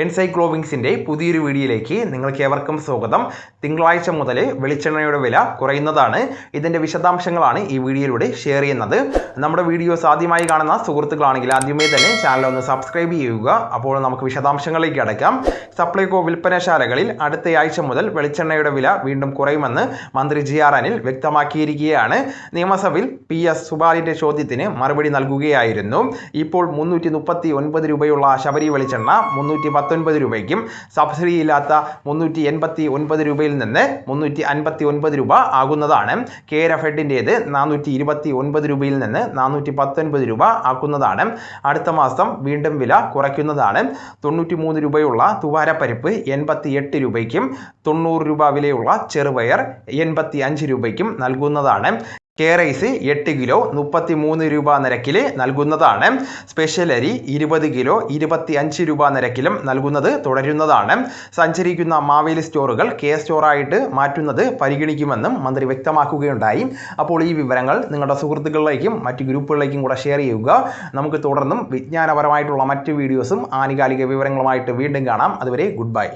എൻസൈക്ലോവിങ്സിന്റെ പുതിയൊരു വീഡിയോയിലേക്ക് നിങ്ങൾക്ക് ഏവർക്കും സ്വാഗതം. തിങ്കളാഴ്ച മുതൽ വെളിച്ചെണ്ണയുടെ വില കുറയുന്നതാണ്. ഇതിന്റെ വിശദാംശങ്ങളാണ് ഈ വീഡിയോയിലൂടെ ഷെയർ ചെയ്യുന്നത്. നമ്മുടെ വീഡിയോസ് ആദ്യമായി കാണുന്ന സുഹൃത്തുക്കളാണെങ്കിൽ ആദ്യമേ തന്നെ ചാനൽ ഒന്ന് സബ്സ്ക്രൈബ് ചെയ്യുക. അപ്പോൾ നമുക്ക് വിശദാംശങ്ങളിലേക്ക് അടയ്ക്കാം. സപ്ലൈകോ വിൽപ്പനശാലകളിൽ അടുത്ത ആഴ്ച മുതൽ വെളിച്ചെണ്ണയുടെ വില വീണ്ടും കുറയുമെന്ന് മന്ത്രി ജി ആർ അനിൽ വ്യക്തമാക്കിയിരിക്കുകയാണ്. നിയമസഭയിൽ പി എസ് സുബാലിന്റെ ചോദ്യത്തിന് മറുപടി നൽകുകയായിരുന്നു. ഇപ്പോൾ മുന്നൂറ്റി രൂപയുള്ള ശബരി വെളിച്ചെണ്ണ മുന്നൂറ്റി പത്തൊൻപത് രൂപയ്ക്കും സബ്സിഡി ഇല്ലാത്ത മുന്നൂറ്റി എൺപത്തി ഒൻപത് രൂപയിൽ നിന്ന് മുന്നൂറ്റി അൻപത്തി ഒൻപത് രൂപ ആകുന്നതാണ്. കേര ഫെഡിന്റേത് നാനൂറ്റി ഇരുപത്തി ഒൻപത് രൂപയിൽ നിന്ന് നാനൂറ്റി പത്തൊൻപത് രൂപ ആക്കുന്നതാണ്. അടുത്ത മാസം വീണ്ടും വില കുറയ്ക്കുന്നതാണ്. തൊണ്ണൂറ്റി മൂന്ന് രൂപയുള്ള തുവാരപ്പരിപ്പ് എൺപത്തി എട്ട് രൂപയ്ക്കും തൊണ്ണൂറ് രൂപ വിലയുള്ള ചെറുപയർ എൺപത്തി അഞ്ച് രൂപയ്ക്കും നൽകുന്നതാണ്. കെ റൈസ് എട്ട് കിലോ മുപ്പത്തി മൂന്ന് രൂപ നിരക്കിൽ നൽകുന്നതാണ്. സ്പെഷ്യൽ അരി ഇരുപത് കിലോ ഇരുപത്തി അഞ്ച് രൂപ നിരക്കിലും നൽകുന്നത് തുടരുന്നതാണ്. സഞ്ചരിക്കുന്ന മാവേലി സ്റ്റോറുകൾ കെ സ്റ്റോറായിട്ട് മാറ്റുന്നത് പരിഗണിക്കുമെന്നും മന്ത്രി വ്യക്തമാക്കുകയുണ്ടായി. അപ്പോൾ ഈ വിവരങ്ങൾ നിങ്ങളുടെ സുഹൃത്തുക്കളിലേക്കും മറ്റ് ഗ്രൂപ്പുകളിലേക്കും കൂടെ ഷെയർ ചെയ്യുക. നമുക്ക് തുടർന്നും വിജ്ഞാനപരമായിട്ടുള്ള മറ്റ് വീഡിയോസും ആനുകാലിക വിവരങ്ങളുമായിട്ട് വീണ്ടും കാണാം. അതുവരെ ഗുഡ് ബൈ